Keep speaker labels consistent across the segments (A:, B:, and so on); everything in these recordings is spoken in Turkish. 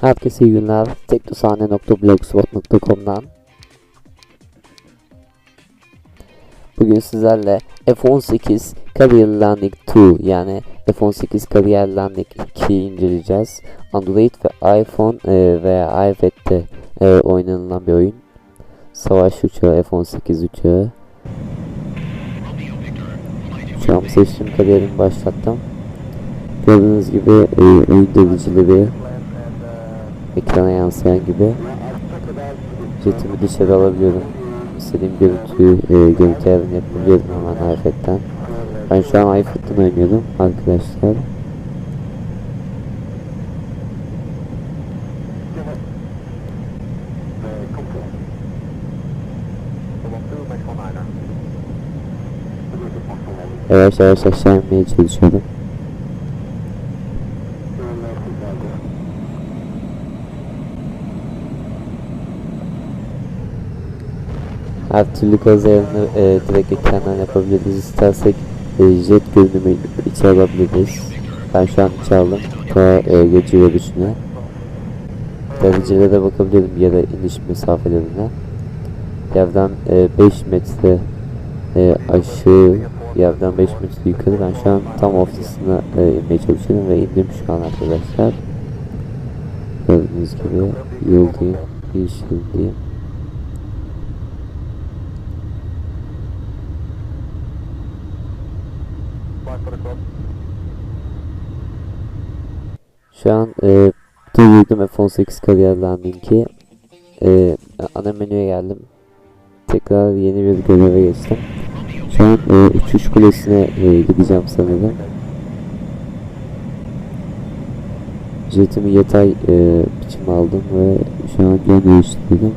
A: Herkese iyi günler. Tektosahne.blogspot.com'dan Bugün sizlerle F18 Career Landing 2 yani F18 Career Landing 2'yi inceleyeceğiz. Android ve iPhone e, veya iPad'de e, oynanılan bir oyun. Savaş uçağı F18 uçağı. An seçtim kariyerimi başlattım. Gördüğünüz gibi e, oyun delicileri ekrana yansıyan gibi jetimi dışarı alabiliyorum. İstediğim görüntüyü e, görüntü ayarını yapabiliyorum hemen iPad'den. Ben şu an iPad'den oynuyorum arkadaşlar. Yavaş yavaş aşağı inmeye çalışıyorum. Her türlü gaz ayarını e, direkt ekrandan yapabiliriz. İstersek e, jet görünümü içe alabiliriz. Ben şu an içe aldım. Ta e, gece görüşüne. Derecelere bakabilirim yere iniş mesafelerine. Yerden e, 5 metre e, aşağı yerden 5 metre yukarı ben şu an tam ortasına e, inmeye çalışıyorum ve indim şu an arkadaşlar. Gördüğünüz gibi yoldayım, yeşildeyim. Şu an e, durdurdum F18 Career Landing'i. E, ana menüye geldim. Tekrar yeni bir göreve geçtim. Şu an e, uçuş kulesine e, gideceğim sanırım. Jetimi yatay e, biçim aldım ve şu an yön değiştirdim.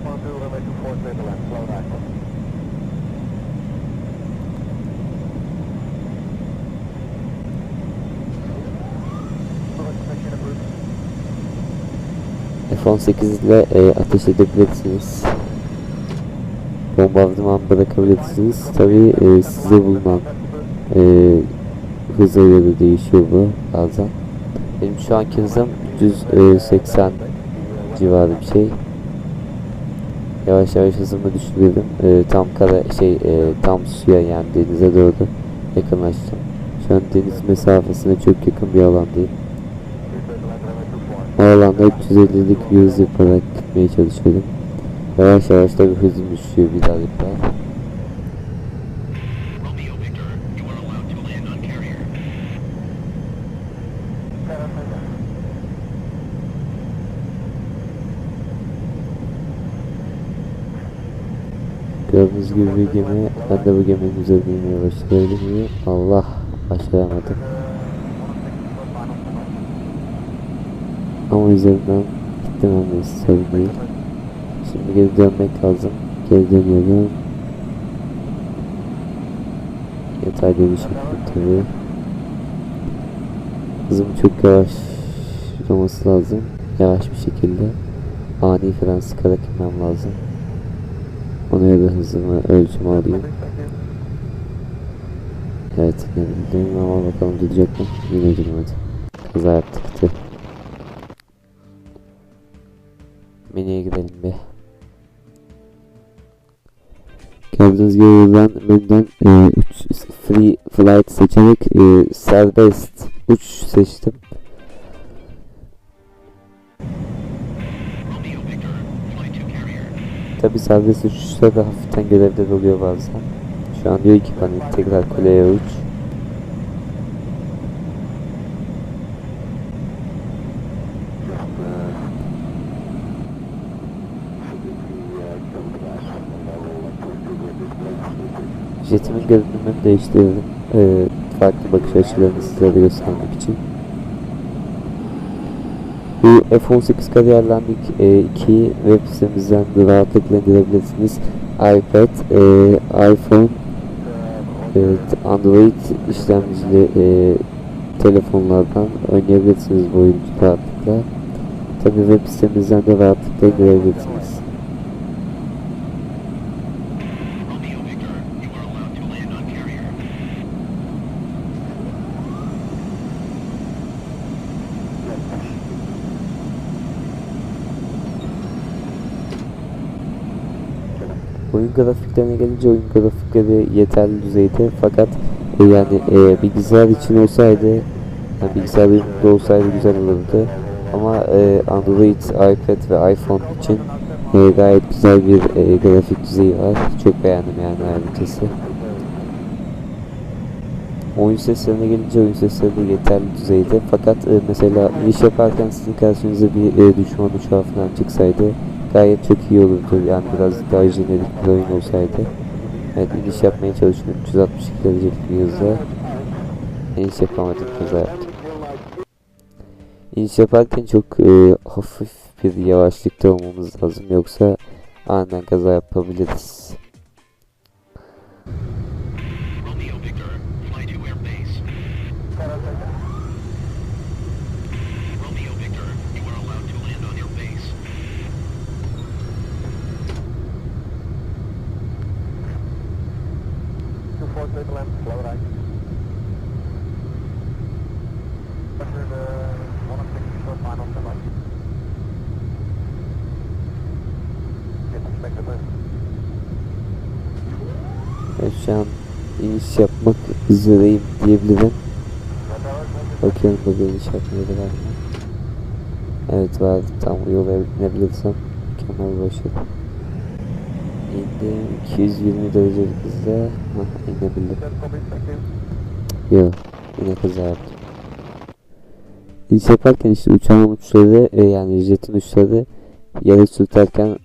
A: F-18 ile e, ateş edebilirsiniz. Bombardıman bırakabilirsiniz. Tabi e, size bulunan e, hıza göre değişiyor bu bazen. Benim şu anki hızım 180 civarı bir şey. Yavaş yavaş hızımı düşürüyorum. E, tam kara şey e, tam suya yani denize doğru yakınlaştım. Şu an deniz mesafesine çok yakın bir alandayım. O alanda 350'lik bir hız yaparak gitmeye çalışıyorum. Yavaş yavaş da hızım düşüyor bir daha. Gördüğünüz gibi bir gemi, ben de bu geminin üzerine inmeye başlayabilir miyim? Allah, başlayamadım. Ama üzerinden gittim ama sorun değil. Şimdi geri dönmek lazım. Geri dönüyorum. Yatay dönüş yapıyorum tabii. Hızım çok yavaş olması lazım. Yavaş bir şekilde. Ani fren sıkarak inmem lazım. Ona göre hızımı ölçümü alayım. Evet inebildim ama bakalım gidecek mi? Yine girmedi. Kaza yaptı gitti. Menüye gidelim bir. Gördüğünüz gibi buradan menüden e, uç, free flight seçerek e, serbest uç seçtim. Tabi serbest uçuşta da hafiften görevler oluyor bazen. Şu an diyor ki bana tekrar kuleye uç. Jetimin görünümünü değiştirdim. Ee, farklı bakış açılarını sizlere göstermek için. Bu F-18 Career Landing e, 2 web sitemizden de rahatlıkla indirebilirsiniz. iPad, e, iPhone, e, Android işlemcili e, telefonlardan oynayabilirsiniz bu oyunu rahatlıkla. Tabi web sitemizden de rahatlıkla indirebilirsiniz. Oyun grafiklerine gelince oyun grafikleri yeterli düzeyde fakat e, yani e, bilgisayar için olsaydı yani bilgisayar uyumlu olsaydı güzel olurdu ama e, Android, iPad ve iPhone için e, gayet güzel bir e, grafik düzeyi var. Çok beğendim yani ayrıncası. Oyun seslerine gelince oyun sesleri de yeterli düzeyde. Fakat e, mesela iş yaparken sizin karşınıza bir e, düşman uçağı falan çıksaydı gayet çok iyi olurdu. Yani biraz daha jenerik bir oyun olsaydı. Evet iniş yapmaya çalışıyorum 362 derecelik bir hızla. İniş yapamadım kaza yaptım. İniş yaparken çok e, hafif bir yavaşlıkta olmamız lazım yoksa aniden kaza yapabiliriz. Evet şu an iniş yapmak üzereyim diyebilirim. Bakıyorum burada iniş yapmaya da var mı? Evet var. Tam yola binebilirsem mükemmel başladı. İndim 220 derecelik hızla. Hah inebildim. Yok yine kaza yaptım. İniş yaparken işte uçağın uçları e, yani jetin uçları yere sürterken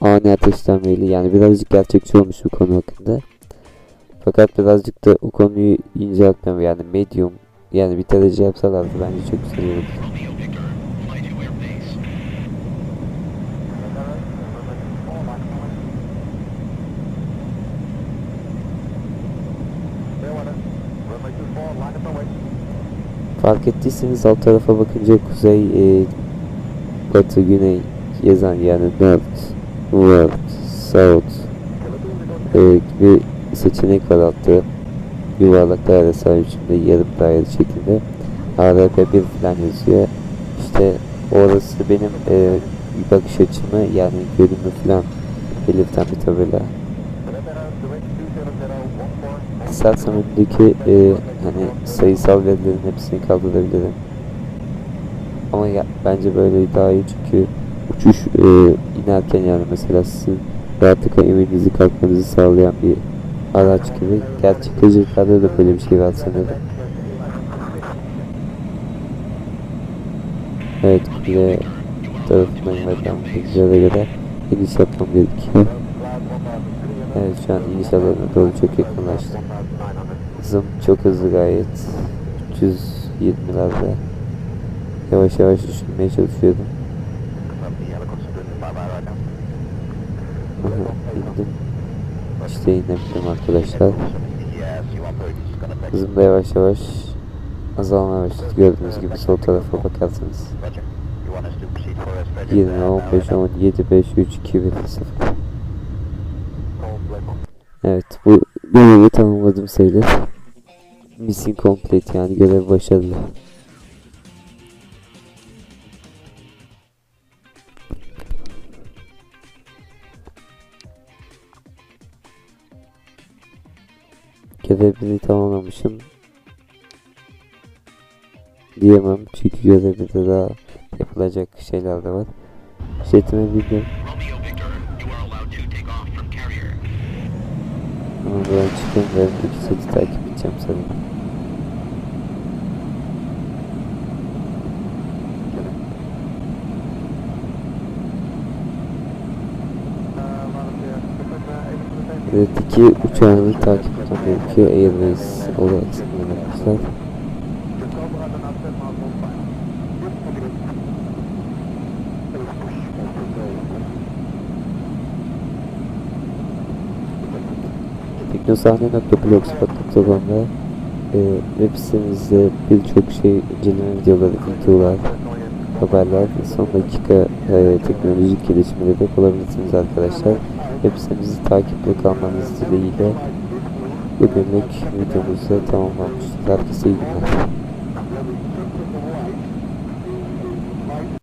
A: ani ateşlenmeli. Yani birazcık gerçekçi olmuş bu konu hakkında. Fakat birazcık da o konuyu inceltmem yani medium yani bir derece yapsalardı bence çok güzel olurdu.
B: Romeo Victor, fly to air base.
C: Runway 24, line up away.
A: Fark ettiyseniz alt tarafa bakınca kuzey, e, batı, güney yazan yani north, west, south e, gibi seçenek var altta. Yuvarlak daire sahip biçimde yarım daire şeklinde. ARP1 falan yazıyor. İşte orası benim e, bakış açımı yani görünümü falan belirten bir tabela. İstersem öndeki e, hani sayısal verilerin hepsini kaldırabilirim. Ama ya, bence böyle daha iyi çünkü uçuş e, inerken yani mesela sizin rahatlıkla eminizi kalkmanızı sağlayan bir araç gibi. Gerçek tecrübelerde de böyle bir şey var sanırım. Evet kule tarafından verilen bilgilere göre iniş yapmam gerekiyor. Evet şu an iniş alanına doğru çok yakınlaştım. Hızım çok hızlı gayet. 320'lerde. Yavaş yavaş düşürmeye çalışıyordum. Aha, indim. İşte inebildim arkadaşlar. Hızım da yavaş yavaş azalmaya başladı. Gördüğünüz gibi sol tarafa bakarsanız. 20, 15, 17, 5, 3, 2, 1, 0. Evet bu görevi tamamladım sayılır. Mission complete yani görev başarılı. Görevini tamamlamışım. Diyemem çünkü görevde daha yapılacak şeyler de var.
B: From carrier.
A: Ama ben çıkayım ve iki seti takip edeceğim sanırım. Evet iki uçağını takip etmem gerekiyor. Airways olarak sınırlamışlar. teknosahne.blogspot.com'da e, web sitemizde birçok şey inceleme videoları, videolar, haberler, son dakika e, teknolojik gelişmeleri de bulabilirsiniz arkadaşlar. Web sitemizi takipte kalmanız dileğiyle bugünlük videomuzda tamamlanmıştır. Herkese iyi günler.